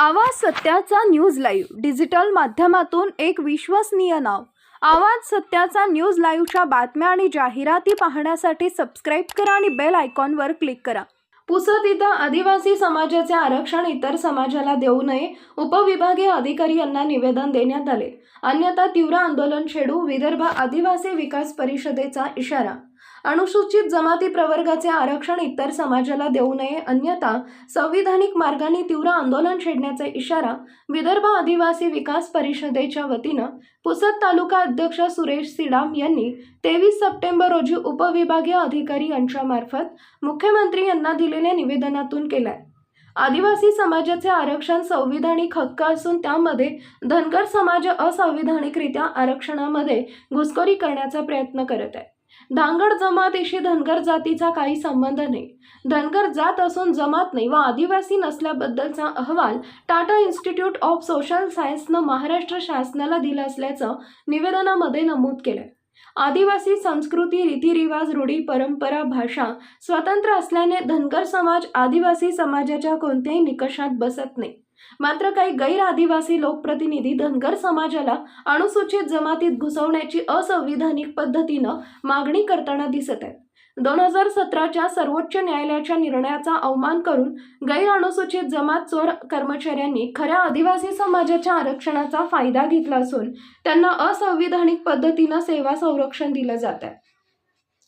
आवाज सत्याचा news live. Digital माध्यमातून एक विश्वसनीय नाव. आवाज सत्याचा न्यूज लाईव्हच्या बातम्या आणि जाहिराती पाहण्यासाठी सबस्क्राईब करा आणि बेल आयकॉनवर क्लिक करा. पुसद इथं आदिवासी समाजाचे आरक्षण इतर समाजाला देऊ नये उपविभागीय अधिकारी यांना निवेदन देण्यात आले. अन्यथा तीव्र आंदोलन छेडू विदर्भ आदिवासी विकास परिषदेचा इशारा. अनुसूचित जमाती प्रवर्गाचे आरक्षण इतर समाजाला देऊ नये अन्यथा संविधानिक मार्गाने तीव्र आंदोलन छेडण्याचा इशारा विदर्भ आदिवासी विकास परिषदेच्या वतीनं पुसद तालुका अध्यक्ष सुरेश सिडाम यांनी तेवीस सप्टेंबर रोजी उपविभागीय अधिकारी यांच्यामार्फत मुख्यमंत्री यांना दिलेल्या निवेदनातून केलाय. आदिवासी समाजाचे आरक्षण संविधानिक हक्क असून त्यामध्ये धनगर समाज असंविधानिकरित्या आरक्षणामध्ये घुसखोरी करण्याचा प्रयत्न करत आहे. धांगड जमातीशी धनगर जातीचा काही संबंध नाही. धनगर जात असून जमात नाही व आदिवासी नसल्याबद्दलचा अहवाल टाटा इन्स्टिट्यूट ऑफ सोशल सायन्सनं महाराष्ट्र शासनाला दिला असल्याचं निवेदनामध्ये नमूद केलंय. आदिवासी संस्कृती रीतिरिवाज रूढी परंपरा भाषा स्वतंत्र असल्याने धनगर समाज आदिवासी समाजाच्या कोणत्याही निकषात बसत नाही. मात्र काही गैर आदिवासी लोकप्रतिनिधी धनगर समाजाला अनुसूचित जमातीत घुसवण्याची असंविधानिक पद्धतीनं मागणी करताना दिसत आहेत. दोन हजार सतराच्या सर्वोच्च न्यायालयाच्या निर्णयाचा अवमान करून गैर अनुसूचित जमात चोर कर्मचाऱ्यांनी खऱ्या आदिवासी समाजाच्या आरक्षणाचा फायदा घेतला असून त्यांना असंविधानिक पद्धतीनं सेवा संरक्षण दिलं जात आहे.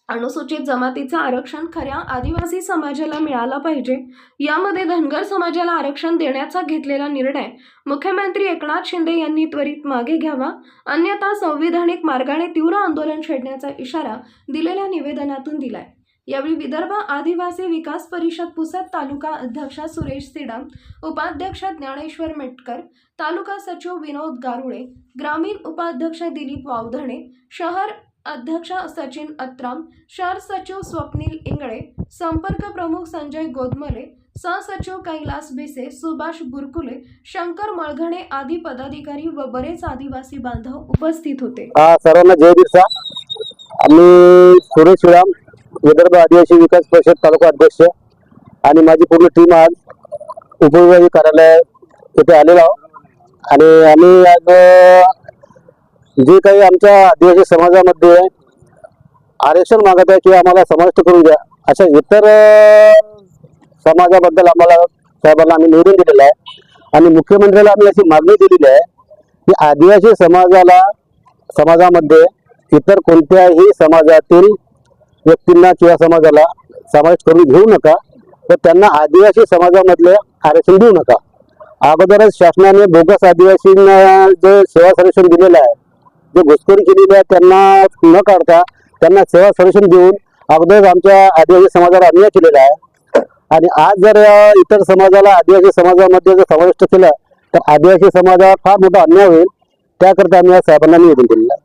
अनुसूचित जमातीचं आरक्षण खऱ्या आदिवासी समाजाला मिळालं पाहिजे. यामध्ये धनगर समाजाला आरक्षण देण्याचा घेतलेला निर्णय मुख्यमंत्री एकनाथ शिंदे यांनी त्वरित मागे घ्यावा. अन्यथा संविधानिक मार्गाने तीव्र आंदोलन छेडण्याचा इशारा दिलेल्या निवेदनातून दिलाय. यावेळी विदर्भ आदिवासी विकास परिषद पुसद तालुका अध्यक्ष सुरेश सिडाम उपाध्यक्ष ज्ञानेश्वर मेटकर तालुका सचिव विनोद गारुळे ग्रामीण उपाध्यक्ष दिलीप वावधणे शहर अध्यक्ष सचिन अत्राम शहर सचिव स्वप्नील इंगळे संपर्क प्रमुख संजय गोदमले सहसचिव कैलास भिसे सुभाष बुरकुले शंकर मळघणे आदी पदाधिकारी व बरेच आदिवासी बांधव उपस्थित होते. सर्वांना जय बिरसा आम्ही सुरेश राम विदर्भ आदिवासी विकास परिषद तालुका अध्यक्ष आणि माझी पूर्ण टीम आज उपविभागीय कार्यालय येथे आलेलो आहोत. आणि आम्ही आज जे काही आमच्या आदिवासी समाजामध्ये आरक्षण मागत आहे किंवा आम्हाला समाविष्ट करून द्या अशा इतर समाजाबद्दल आम्हाला साहेबांना आम्ही निवडून दिलेलं आहे. आणि मुख्यमंत्र्याला आम्ही अशी मागणी दिलेली आहे की आदिवासी समाजाला समाजामध्ये इतर कोणत्याही समाजातील व्यक्तींना किंवा समाजाला समावेश करून घेऊ नका तर त्यांना आदिवासी समाजामधले आरक्षण देऊ नका. अगोदरच शासनाने बोगस आदिवासींना जे सेवा संरक्षण दिलेलं आहे जे घुसखोरी केलेली आहे त्यांना न काढता त्यांना सेवा संरक्षण देऊन अगोदर आमच्या आदिवासी समाजाला अन्याय केलेला आहे. आणि आज जर इतर समाजाला आदिवासी समाजामध्ये जर समाविष्ट केलं तर आदिवासी समाजावर फार मोठा अन्याय होईल. त्याकरता आम्ही या साहेबांना निवेदन दिलेलं आहे.